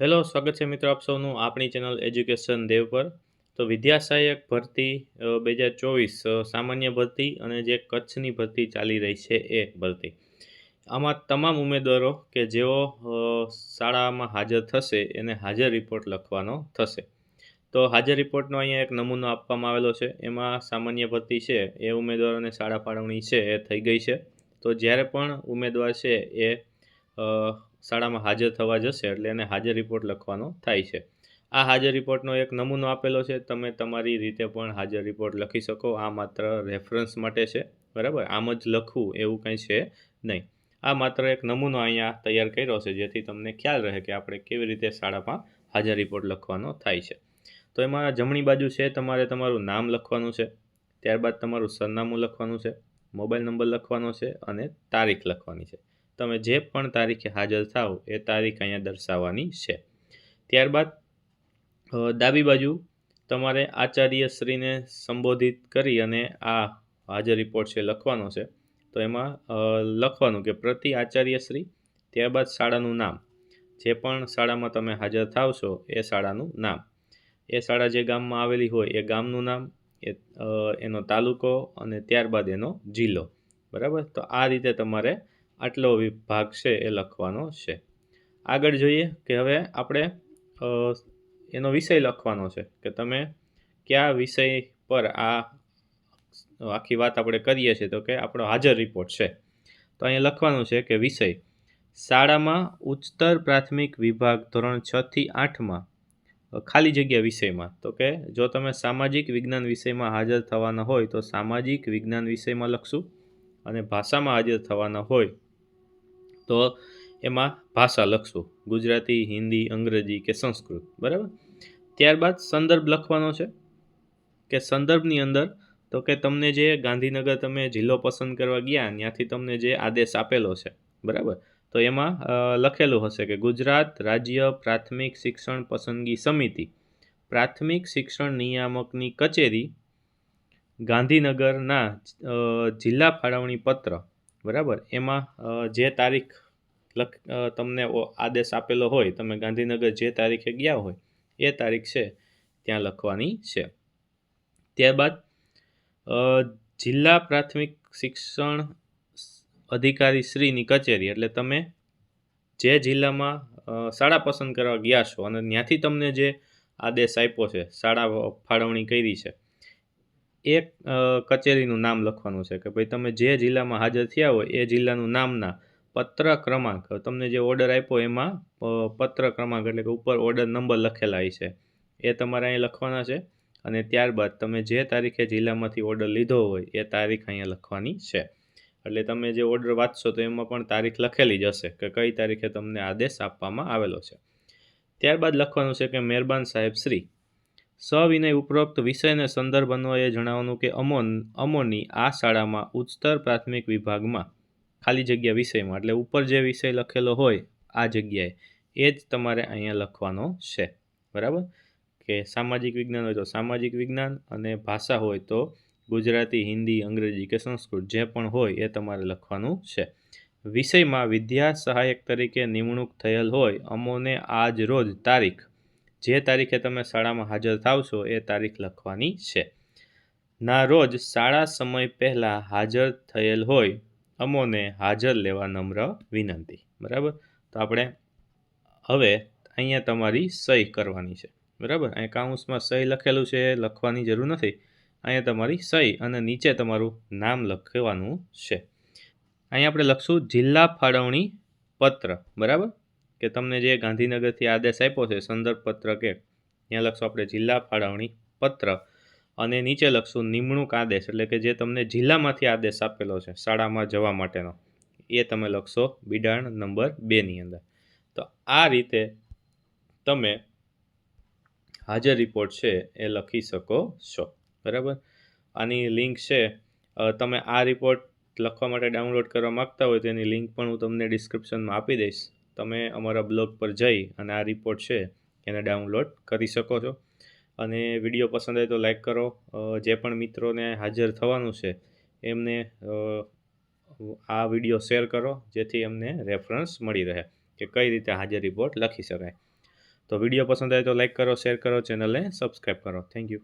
Hello, સ્વાગત છે મિત્રો આપ સૌનું આપણી ચેનલ એજ્યુકેશન દેવ પર. તો વિદ્યા સહાયક ભરતી બે હજાર ચોવીસ સામાન્ય ભરતી અને જે કચ્છની ભરતી ચાલી રહી છે એ ભરતી. આમાં તમામ ઉમેદવારો કે જેઓ શાળામાં હાજર થશે એને હાજર રિપોર્ટ લખવાનો થશે. તો હાજર રિપોર્ટનો અહીંયા એક નમૂનો આપવામાં આવેલો છે. એમાં સામાન્ય ભરતી છે, એ ઉમેદવારોને શાળા ફાળવણી છે, એ થઈ ગઈ છે. તો જ્યારે પણ ઉમેદવાર છે એ શાળામાં હાજર થવા જશે એટલે એને હાજર રિપોર્ટ લખવાનો થાય છે. આ હાજર રિપોર્ટનો એક નમૂનો આપેલો છે, તમે તમારી રીતે પણ હાજર રિપોર્ટ લખી શકો. આ માત્ર રેફરન્સ માટે છે, બરાબર? આમ જ લખવું એવું કંઈ છે નહીં. આ માત્ર એક નમૂનો અહીંયા તૈયાર કર્યો છે, જેથી તમને ખ્યાલ રહે કે આપણે કેવી રીતે શાળામાં હાજર રિપોર્ટ લખવાનો થાય છે. તો એમાં જમણી બાજુ છે, તમારે તમારું નામ લખવાનું છે, ત્યારબાદ તમારું સરનામું લખવાનું છે, મોબાઈલ નંબર લખવાનો છે અને તારીખ લખવાની છે. તમે જે પણ તારીખે હાજર થાવ એ તારીખ અહીંયા દર્શાવવાની છે. ત્યારબાદ ડાબી બાજુ તમારે આચાર્યશ્રીને સંબોધિત કરી અને આ હાજર રિપોર્ટ છે લખવાનો છે. તો એમાં લખવાનું કે પ્રતિ આચાર્યશ્રી ત્યારબાદ શાળાનું નામ. જે પણ શાળામાં તમે હાજર થાવશો એ શાળાનું નામ. એ શાળા જે ગામમાં આવેલી હોય એ ગામનું નામ, એ એનો તાલુકો અને ત્યારબાદ એનો જિલ્લો. બરાબર? તો આ રીતે તમારે આટલો વિભાગ છે એ લખવાનો છે. આગળ જોઈએ કે હવે આપણે એનો વિષય લખવાનો છે કે તમે કયા વિષય પર આ આખી વાત આપણે કરીએ છીએ તો કે આપણો હાજર રિપોર્ટ છે. તો અહીંયા લખવાનું છે કે વિષય, શાળામાં ઉચ્ચતર પ્રાથમિક વિભાગ ધોરણ છ થી આઠમાં ખાલી જગ્યા વિષયમાં. તો કે જો તમે સામાજિક વિજ્ઞાન વિષયમાં હાજર થવાના હોય તો સામાજિક વિજ્ઞાન વિષયમાં લખશું અને ભાષામાં હાજર થવાના હોય તો એમાં ભાષા લખશું. ગુજરાતી, હિન્દી, અંગ્રેજી કે સંસ્કૃત. બરાબર? ત્યારબાદ સંદર્ભ લખવાનો છે. કે સંદર્ભની અંદર તો કે તમને જે ગાંધીનગર તમે જિલ્લો પસંદ કરવા ગયા, ત્યાંથી તમને જે આદેશ આપેલો છે. બરાબર? તો એમાં લખેલું હશે કે ગુજરાત રાજ્ય પ્રાથમિક શિક્ષણ પસંદગી સમિતિ, પ્રાથમિક શિક્ષણ નિયામકની કચેરી ગાંધીનગરના જિલ્લા ફાળવણી પત્ર બરાબર? એમાં જે તારીખ લખ તમને આદેશ આપેલો હોય, તમે ગાંધીનગર જે તારીખે ગયા હોય, એ તારીખ છે, ત્યાં લખવાની છે. ત્યારબાદ જિલ્લા પ્રાથમિક શિક્ષણ અધિકારી શ્રીની કચેરી, એટલે તમે જે જિલ્લામાં શાળા પસંદ કરવા ગયા છો, અને ત્યાંથી તમને જે આદેશ આપ્યો છે, શાળા ફાળવણી કરી છે એ અ, કચેરીનું નામ લખવાનું છે કે ભાઈ તમે જે જિલ્લામાં હાજર થયા હોય એ જિલ્લાનું નામના પત્ર ક્રમાંક તમને જે ઓર્ડર આપ્યો એમાં પત્ર ક્રમાંક એટલે કે ઉપર ઓર્ડર નંબર લખેલા છે એ તમારે અહીં લખવાના છે અને ત્યારબાદ તમે જે તારીખે જિલ્લામાંથી ઓર્ડર લીધો હોય એ તારીખ અહીંયા લખવાની છે. એટલે તમે જે ઓર્ડર વાંચશો તો એમાં પણ તારીખ લખેલી જ હશે કે કઈ તારીખે તમને આદેશ આપવામાં આવેલો છે. ત્યારબાદ લખવાનું છે કે મહેરબાન સાહેબ શ્રી સવિનય ઉપરોક્ત વિષયને સંદર્ભ અન્વયે જણાવવાનું કે અમોન, અમોની આ શાળામાં ઉચ્ચતર પ્રાથમિક વિભાગમાં, ખાલી જગ્યા વિષયમાં, એટલે ઉપર જે વિષય લખેલો હોય, આ જગ્યાએ, એ જ તમારે અહીંયા લખવાનો છે. બરાબર? કે સામાજિક વિજ્ઞાન હોય તો સામાજિક વિજ્ઞાન અને ભાષા હોય તો ગુજરાતી, હિન્દી, અંગ્રેજી કે સંસ્કૃત, જે પણ હોય એ તમારે લખવાનું છે. વિષયમાં વિદ્યા સહાયક તરીકે નિમણૂક થયેલ હોય, અમોને આજ રોજ તારીખ જે તારીખે તમે શાળામાં હાજર થાવશો એ તારીખ લખવાની છે. ના રોજ શાળા સમય પહેલાં હાજર થયેલ હોય, અમોને હાજર લેવા નમ્ર વિનંતી. બરાબર? તો આપણે હવે અહીંયા તમારી સહી કરવાની છે. બરાબર? અહીંયા કાઉન્સમાં સહી લખેલું છે, લખવાની જરૂર નથી. અહીંયા તમારી સહી અને નીચે તમારું નામ લખવાનું છે. અહીંયા આપણે લખશું જિલ્લા ફાળવણી પત્ર. બરાબર? કે તમને જે ગાંધીનગરથી આદેશ આપ્યો છે, સંદર્ભ પત્ર કે, ત્યાં લખશું આપણે જિલ્લા ફાળવણી પત્ર અને નીચે લખશું નિમણૂક આદેશ, એટલે કે જે તમને જિલ્લામાંથી આદેશ આપેલો છે, શાળામાં જવા માટેનો. એ તમે લખશો બિડાણ નંબર બેની અંદર. તો આ રીતે તમે હાજર રિપોર્ટ છે એ લખી શકો છો, બરાબર? આની લિંક છે તમે આ રિપોર્ટ લખવા માટે ડાઉનલોડ કરવા માગતા હોય તેની લિંક પણ હું તમને ડિસ્ક્રિપ્શનમાં આપી દઈશ. તમે અમારા બ્લોગ પર જઈ અને આ રિપોર્ટ છે એને ડાઉનલોડ કરી શકો છો. અને વીડિયો પસંદ આવે તો લાઈક કરો. જે પણ મિત્રોને હાજર થવાનું છે, એમને આ વીડિયો શેર કરો, જેથી એમને રેફરન્સ મળી રહે કે કઈ રીતે હાજર રિપોર્ટ લખી શકાય. તો વીડિયો પસંદ આવે તો લાઈક કરો શેર કરો ચેનલને સબસ્ક્રાઈબ કરો. Thank you